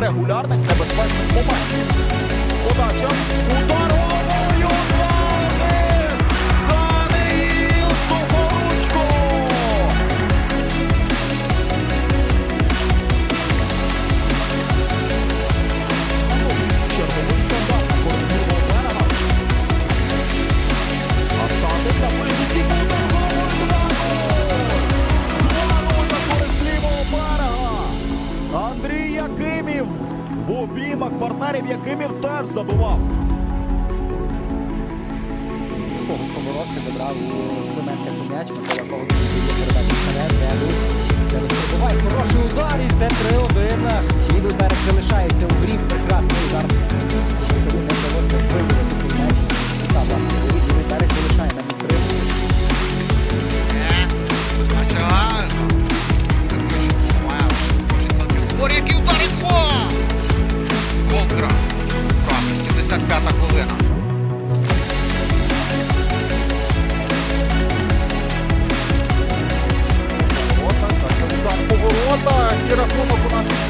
регулярних небезпечних моментів. Андрій Якимів. В обіймах партнерів Якимів теж забував. Помирався, забрав у Клименка м'яч, Микола Коваль передачу вперед, реагує. Хороший удар і це 3-1. Лівий берег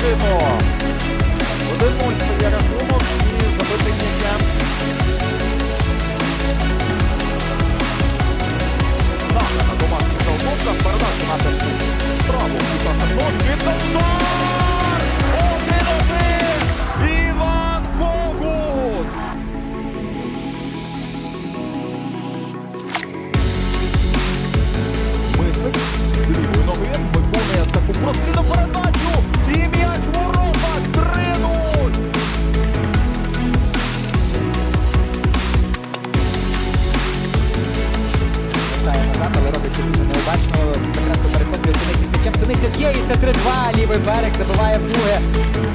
Бачимо! Один мульт Лівий берег забиває вдруге.